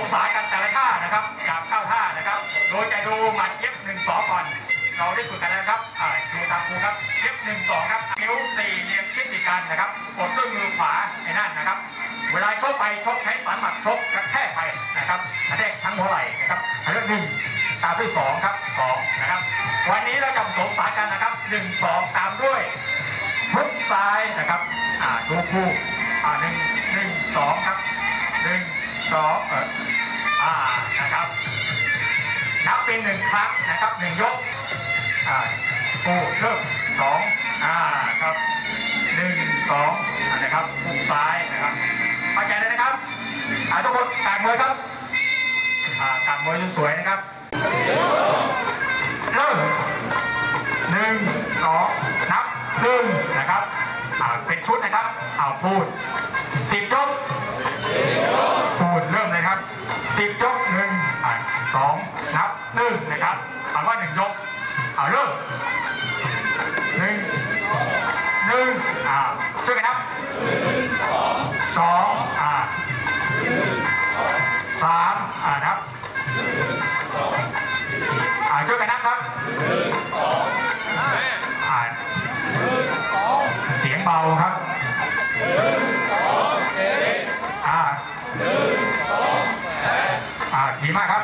มสายกันแต่ละท่านะครับจากเก้าท่านะครับ โดยจะดูหมัดเย็บหนึ่งสองก่อน เราได้ฝึกกันแล้วครับดูทางครูครับ เย็บหนึ่งสองครับ นิ้วสี่เรียงชิดติดกันนะครับ กดด้วยมือขวาในนั่นนะครับ เวลาชกไปชกใช้สันหมัดชกกระแทกไปนะครับกระแทกทั้งหัวไหล่นะครับอันนี้หนึ่งตามด้วยสองครับสองนะครับ วันนี้เราจะผสมสายกันนะครับหนึ่งสองตามด้วยพุกซ้ายนะครับ อ่าดูคู่อ่าหนึ่งหนึ่งสองครับหนึ่ง สองเอออ่านะครับ นับเป็นหนึ่งครั้งนะครับหนึ่งยกอ่าปูเริ่มสองอ่าครับหนึ่งสองอ่านะครับปุกซ้ายนะครับเข้าใจเลยนะครับอ่าทุกคนการมวยครับอ่าการมวยสวยๆนะครับเริ่มหนึ่งสองนับหนึ่งนะครับอ่าเป็นชุดนะครับเอาพูดสิบยก สิบยกหนึ่งอะสองนับหนึ่งนะครับคำว่าหนึ่งยกเอาเริ่มหนึ่งหนึ่งอ่าช่วยกันนับ มากครับ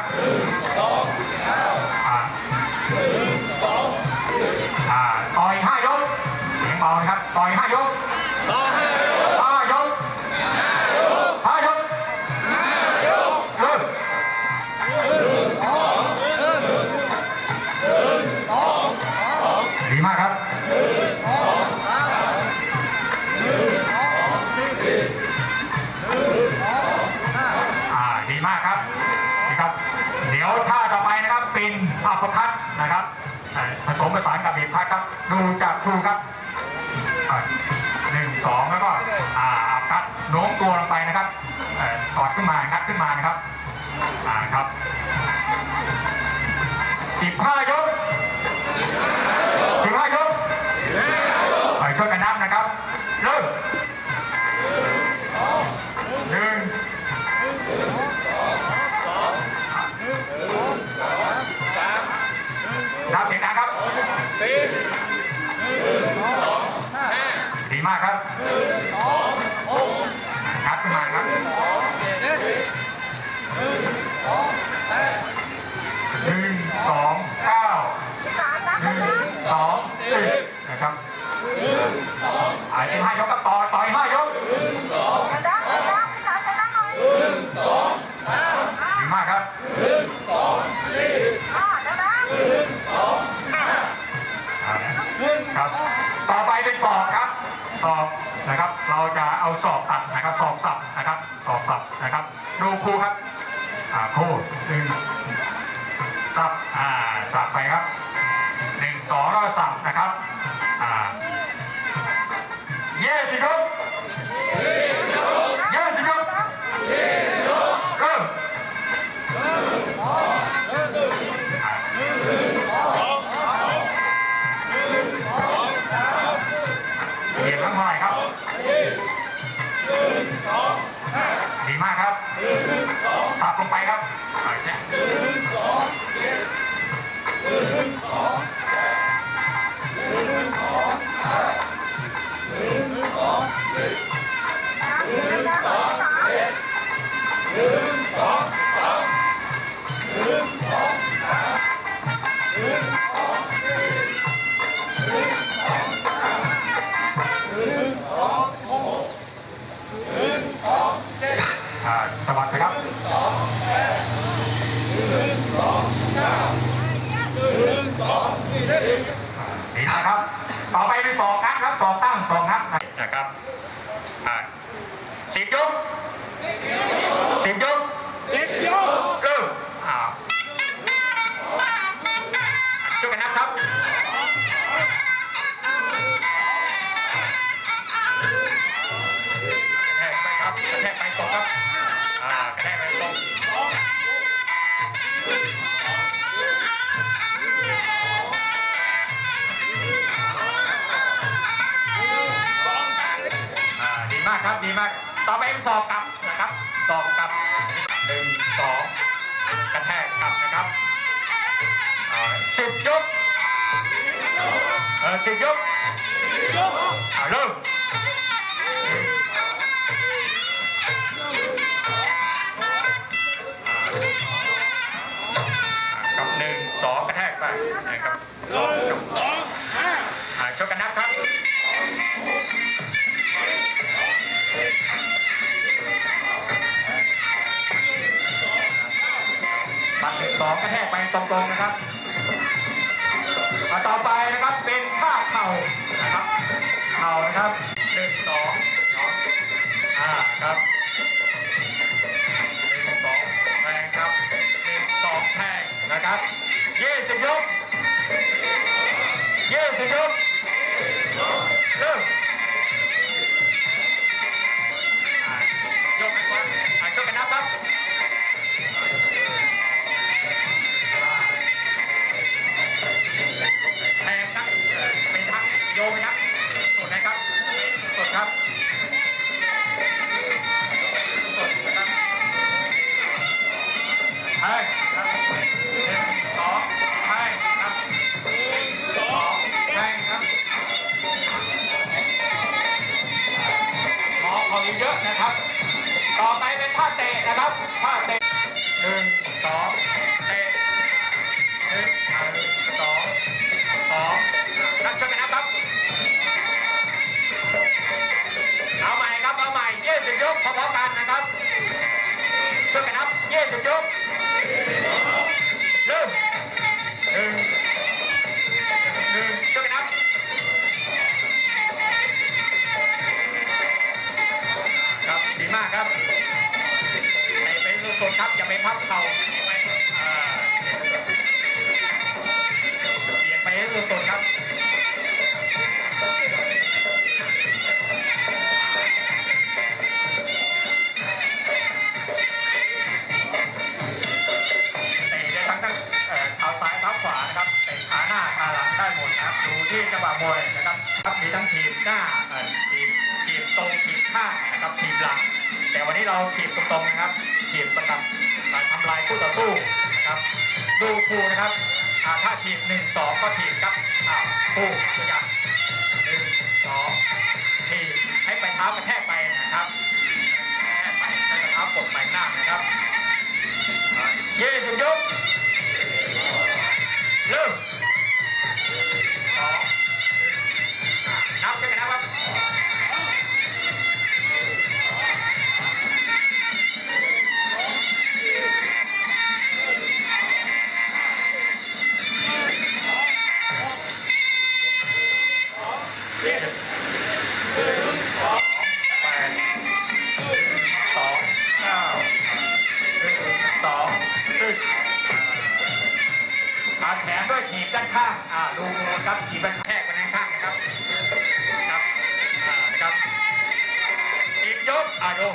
นกับเอกพัดครับ ดูจากครูครับหนึ่งสองแล้วก็อ่าครับโน้มตัวลงไปนะครับเอ่อถอดขึ้นมางัดขึ้นมานะครับอ่าครับสิบห้า มาครับหนึ่งสองเก้าหนึ่งสองสิบนะครับอ่าสิบห้ายกก็ต่อต่อยห้ายกดีมากครับครับ ต่อไปเป็นสอบครับ สอบนะครับ เราจะเอาสอบตัดนะครับสอบ นะครับดูครูครับอ่าครูหนึ่งสับอ่าสับไปครับหนึ่งสองแล้วสับนะครับอ่า out. เป็อกกลับนะครับสอกกลับหนึ่งสองกระแทกกลับนะครับสิบยกเออสิบยก ตรงๆนะครับ ครับเตะไปสุดๆครับอย่าไปพับเข่า ครูนะครับถ้าถีบหนึ่งสองก็ถีบครับครูขยับ เจ็หนึ่งสองแปดสองเก้าหนึ่งสองสิบอาแถมด้วยขีดด้านข้าง อ่าดูครับขีดด้นแทกไปด้านข้างนะครับ ครับ อ่าครับขีดยก อ่าดู